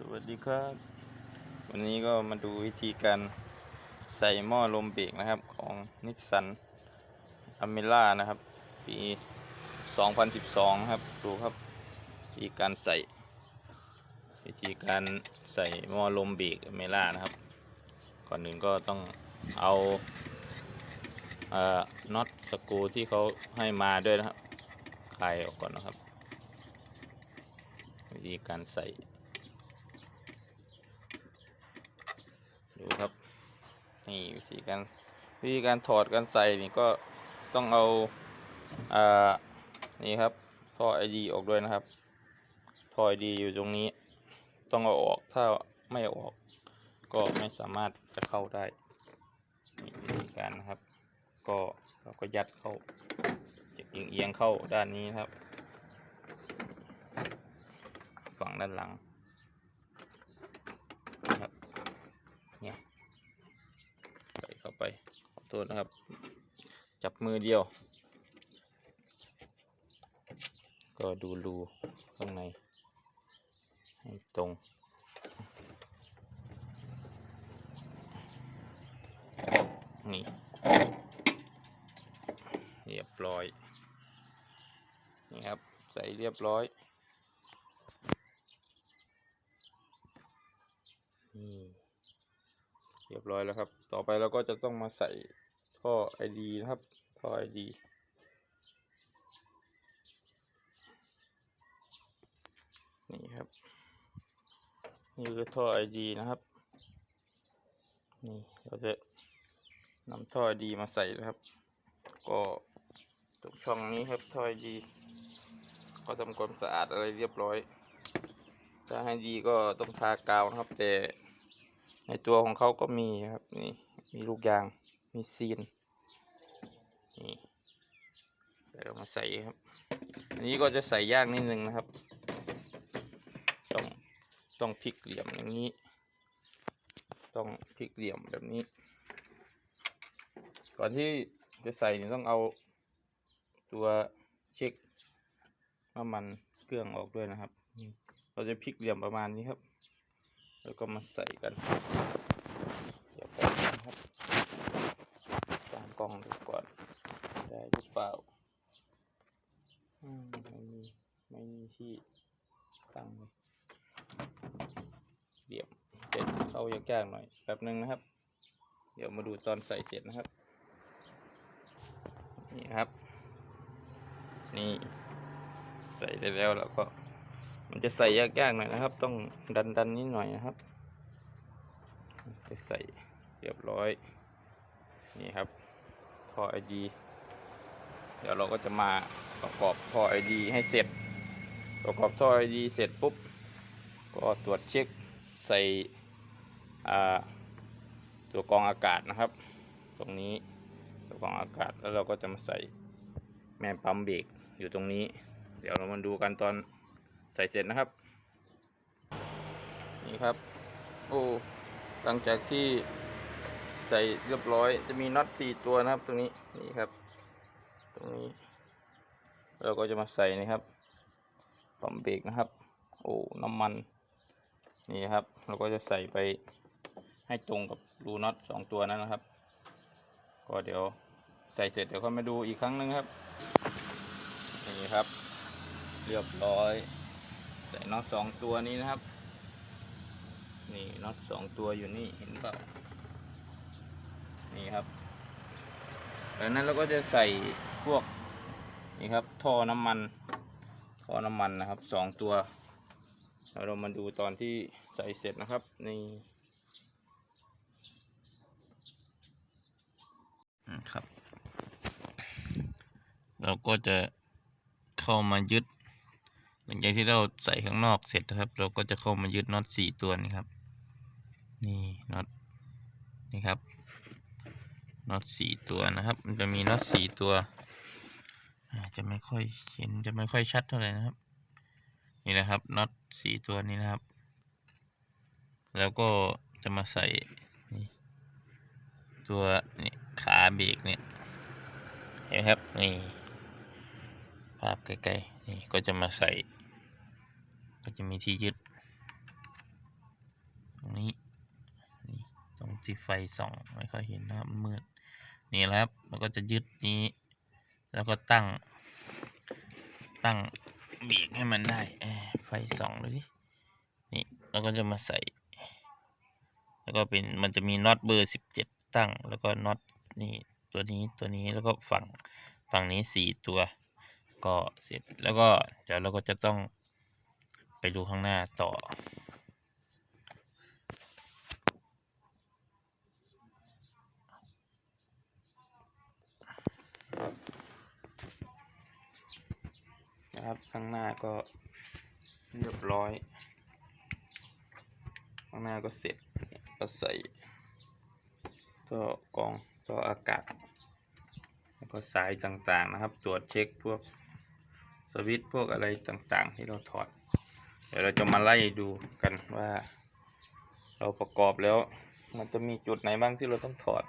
สวัสดีครับ วันนี้ก็มาดูวิธีการใส่หม้อลมเบรกนะครับของนิสสันอเมล่านะครับ ปี 2012 ครับ ดูครับวิธีการใส่ วิธีการใส่หม้อลมเบรกอเมล่านะครับ ก่อนอื่นก็ต้องเอาเอ่อน็อตสกรูที่เขาให้มาด้วยนะครับคลายออกก่อนนะครับ วิธีการใส่ ดูครับ นี่วิธีการวิธีการถอดการใส่นี่ก็ต้องเอาอ่านี่ครับท่อไอดีออกด้วยนะครับท่อไอดีอยู่ตรงนี้ ต้องเอาออกถ้าไม่ออก ก็ไม่สามารถจะเข้าได้นี่วิธีการนะครับ ก็เราก็ยัดเข้าเอียงเข้าด้านนี้ครับ ฝั่งด้านหลังนะครับเนี่ยใส่เข้าไป ขอโทษนะครับ จับมือเดียว ก็ดูรูข้างในให้ตรงนี่เรียบร้อย นี่ครับ ใส่เรียบร้อยนี่เรียบร้อยแล้วครับ ต่อไปเราก็จะต้องมาใส่ ท่อไอดีนะครับ ท่อไอดีนี่ครับ นี่คือท่อไอดีนะครับ นี่เราจะนำท่อไอดีมาใส่นะครับ ก็ตรงช่องนี้ครับท่อไอดีก็ทำความสะอาดอะไรเรียบร้อย ถ้าให้ดีก็ต้องทากาวนะครับ แต่ในตัวของเขาก็มีครับ นี่มีลูกยาง มีซีนนี่เรามาใส่ครับ อันนี้ก็จะใส่ยากนิดนึงนะครับ ต้องต้องพลิกเหลี่ยมอย่างนี้ ต้องพลิกเหลี่ยมแบบนี้ ก่อนที่จะใส่นี่ต้องเอาตัวเช็คน้ำมันเครื่องออกด้วยนะครับ เราจะพลิกเหลี่ยมประมาณนี้ครับ แล้วก็มาใส่กัน เดี๋ยวก่อนนะครับตั้งกล้องดูก่อน ได้ หรือเปล่าอืมไม่มีไม่มีที่ตั้งเลยเดี๋ยวเสร็จเข้ายากๆหน่อยแป๊บนึงนะครับ เดี๋ยวมาดูตอนใส่เสร็จนะครับ นี่ครับ นี่ ใส่ได้แล้วแล้วก็ มันจะใส่ยากๆหน่อยนะครับ ต้องดันดันๆนิดหน่อยนะครับจะใส่เรียบร้อย นี่ครับท่อไอดี เดี๋ยวเราก็จะมาประกอบท่อไอดีให้เสร็จ ประกอบท่อไอดีเสร็จปุ๊บ ก็ตรวจเช็คใส่ตัวกรองอากาศนะครับ ตรงนี้ตัวกรองอากาศแล้วเราก็จะมาใส่แม่ปั๊มเบรกอยู่ตรงนี้ เดี๋ยวเรามาดูกันตอนใส่เสร็จนะครับ นี่ครับโอ้หลังจากที่ใส่เรียบร้อยจะมีน็อตสี่ตัวนะครับตรงนี้นี่ครับ ตรงนี้ เราก็จะมาใส่นะครับปั๊มเบรกนะครับ โอ้น้ำมันนี่ครับ เราก็จะใส่ไปให้ตรงกับรูน็อตสองตัวนั้นนะครับ ก็เดี๋ยวใส่เสร็จเดี๋ยวค่อยมาดูอีกครั้งหนึงครับนี่ครับ เรียบร้อย ใส่น็อตสองตัวนี้นะครับ นี่น็อตสองตัวอยู่นี่เห็นเปล่านี่ครับ จากนั้นเราก็จะใส่พวกนี่ครับท่อน้ำมันท่อน้ำมันนะครับสองตัวเรามาดูตอนที่ใส่เสร็จนะครับนี่อืมครับ เราก็จะเข้ามายึด หลังจากที่เราใส่ข้างนอกเสร็จนะครับ เราก็จะเข้ามายึดน็อตสี่ตัวนี้ครับ นี่น็อตนี่ครับ น็อตสี่ตัวนะครับ มันจะมีน็อตสี่ตัวอาจจะไม่ค่อยเห็นจะไม่ค่อยชัดเท่าไหร่นะครับ นี่นะครับน็อตสี่ตัวนี้นะครับ แล้วก็จะมาใส่ตัวนี่ขาเบรกเนี่ยเห็นไหมครับนี่ภาพใกล้ๆนี่ก็จะมาใส่ ก็จะมีที่ยึดที่ไฟส่อง ไม่ค่อยเห็นนะครับมืด นี่แหละครับแล้วก็จะยึดนี้ แล้วก็ตั้ง ตั้งเบรกให้มันได้ไฟสองเลยดินี่แล้วก็จะมาใส่ แล้วก็เป็นมันจะมีน็อตเบอร์สิบเจ็ดตั้ง แล้วก็น็อตนี่ตัวนี้ตัวนี้แล้วก็ฝั่งฝั่งนี้สี่ตัว ก็เสร็จแล้วก็เดี๋ยวเราก็จะต้องไปดูข้างหน้าต่อ นะครับ ข้างหน้าก็เรียบร้อย ข้างหน้าก็เสร็จก็ใส่ท่อกองท่ออากาศ แล้วก็สายต่างๆนะครับ ตรวจเช็คพวกสวิตช์พวกอะไรต่างๆ ที่เราถอด เดี๋ยวเราจะมาไล่ดูกันว่า เราประกอบแล้ว มันจะมีจุดไหนบ้างที่เราต้องถอด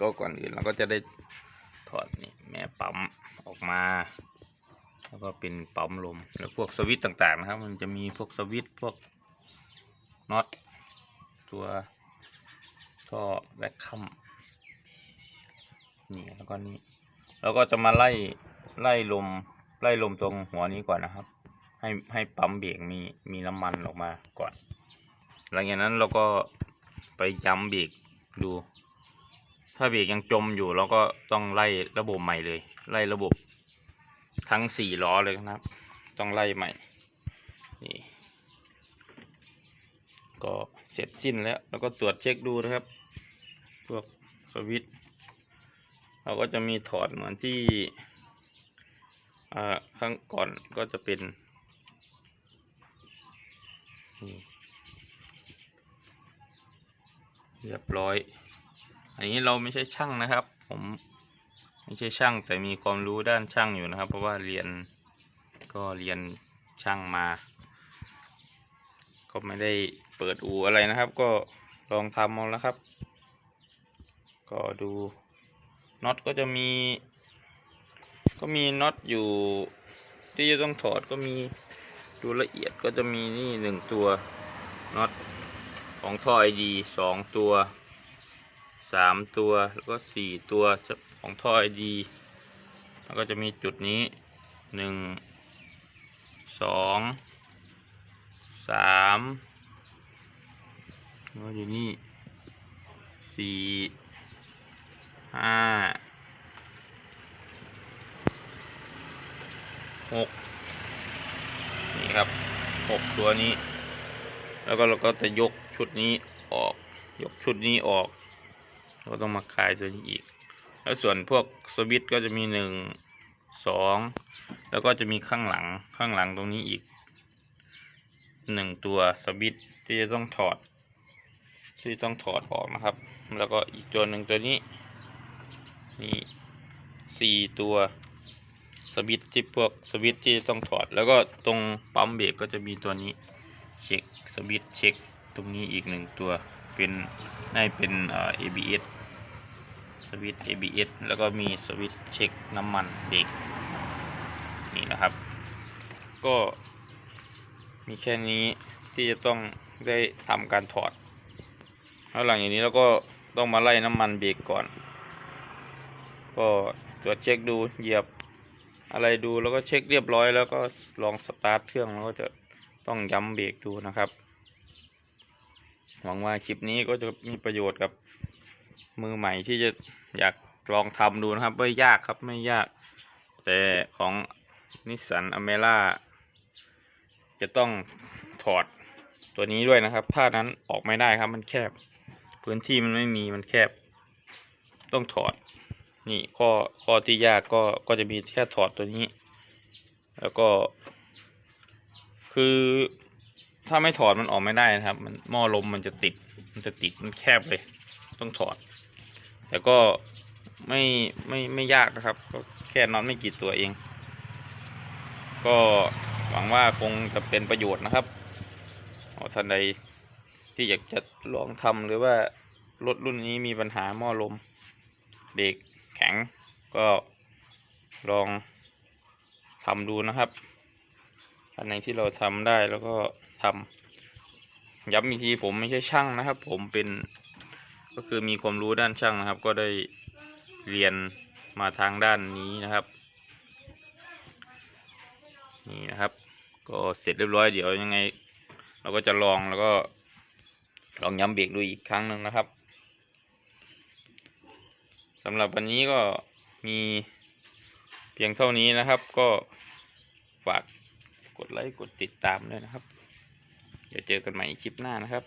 ก็ก่อนอื่นเราก็จะได้ถอดนี่แม่ปั๊ม ออกมา แล้วก็เป็นปั๊มลม แล้วพวกสวิตต่างๆนะครับ มันจะมีพวกสวิตพวกน็อตตัวท่อแวคคัมนี่แล้วก็นี่แล้วก็จะมาไล่ไล่ลมไล่ลมตรงหัวนี้ก่อนนะครับ ให้ให้ปั๊มเบรกมีมีน้ำมันออกมาก่อน หลังจากนั้นเราก็ไปย้ำเบรกดู ถ้าเบรกยังจมอยู่เราก็ต้องไล่ระบบใหม่เลย ไล่ระบบทั้งสี่ล้อเลยนะครับ ต้องไล่ใหม่ นี่ ก็เสร็จสิ้นแล้ว แล้วก็ตรวจเช็คดูนะครับ พวกสวิตเราก็จะมีถอดเหมือนที่ข้างก่อนก็จะเป็นเรียบร้อย อันนี้เราไม่ใช่ช่างนะครับ ผมไม่ใช่ช่างแต่มีความรู้ด้านช่างอยู่นะครับ เพราะว่าเรียนก็เรียนช่างมา ก็ไม่ได้เปิดอู่อะไรนะครับ ก็ลองทำเอาแล้วครับ ก็ดูน็อตก็จะมี ก็มีน็อตอยู่ ที่จะต้องถอดก็มีดูละเอียดก็จะมีนี่หนึ่งตัวน็อตของท่อไอดีสองตัว สามตัวแล้วก็สี่ตัวของท่อไอดีแล้วก็จะมีจุดนี้หนึ่งสองสามแล้วอยู่นี่สี่ห้าหกนี่ครับหกตัวนี้ แล้วก็เราก็จะยกชุดนี้ออก ยกชุดนี้ออก ก็ต้องมาคลายตัวนี้อีก แล้วส่วนพวกสวิตช์ก็จะมีหนึ่งสองแล้วก็จะมีข้างหลังข้างหลังตรงนี้อีกหนึ่งตัวสวิตช์ที่จะต้องถอด ที่ต้องถอดออกนะครับ แล้วก็อีกตัวหนึ่งตัวนี้นี่สี่ตัวสวิตช์ที่พวกสวิตช์ที่ต้องถอด แล้วก็ตรงปั๊มเบรกก็จะมีตัวนี้เช็คสวิตช์เช็คตรงนี้อีกหนึ่งตัวเป็นน่าจะเป็นเอ่อ ABS วิตช์ ABS แล้วก็มีสวิตช์เช็คน้ำมันเบรกนี่นะครับ ก็มีแค่นี้ที่จะต้องได้ทำการถอดแล้วหลังจากนี้เราก็ต้องมาไล่น้ำมันเบรกก่อน ก็ตรวจเช็คดูเหยียบอะไรดูแล้วก็เช็คเรียบร้อย แล้วก็ลองสตาร์ทเครื่องแล้วก็จะต้องย้ำเบรกดูนะครับ หวังว่าคลิปนี้ก็จะมีประโยชน์กับมือใหม่ที่จะ อยากลองทำดูนะครับไม่ยากครับไม่ยาก แต่ของนิสสันอเมร่าจะต้องถอดตัวนี้ด้วยนะครับ ถ้านั้นออกไม่ได้ครับมันแคบ พื้นที่มันไม่มีมันแคบ ต้องถอด นี่ข้อข้อที่ยากก็ก็จะมีแค่ถอดตัวนี้ แล้วก็ คือถ้าไม่ถอดมันออกไม่ได้นะครับ มันหม้อลมมันจะติด มันจะติดมันแคบเลย ต้องถอด แต่ก็ไม่ไม่ไม่ยากนะครับ ก็แค่นอตไม่กี่ตัวเอง ก็หวังว่าคงจะเป็นประโยชน์นะครับท่านใดที่อยากจะลองทำหรือว่ารถรุ่นนี้มีปัญหาหม้อลมเบรกแข็ง ก็ลองทำดูนะครับ อันไหนที่เราทำได้แล้วก็ทำย้ำอีกทีผมไม่ใช่ช่างนะครับ ผมเป็น ก็คือมีความรู้ด้านช่างนะครับ ก็ได้เรียนมาทางด้านนี้นะครับ นี่นะครับ ก็เสร็จเรียบร้อยเดี๋ยวยังไง เราก็จะลองแล้วก็ลองย้ำเบรกดูอีกครั้งหนึ่งนะครับสำหรับวันนี้ก็มีเพียงเท่านี้นะครับ ก็ฝากกดไลค์กดติดตามด้วยนะครับ เดี๋ยวเจอกันใหม่คลิปหน้านะครับ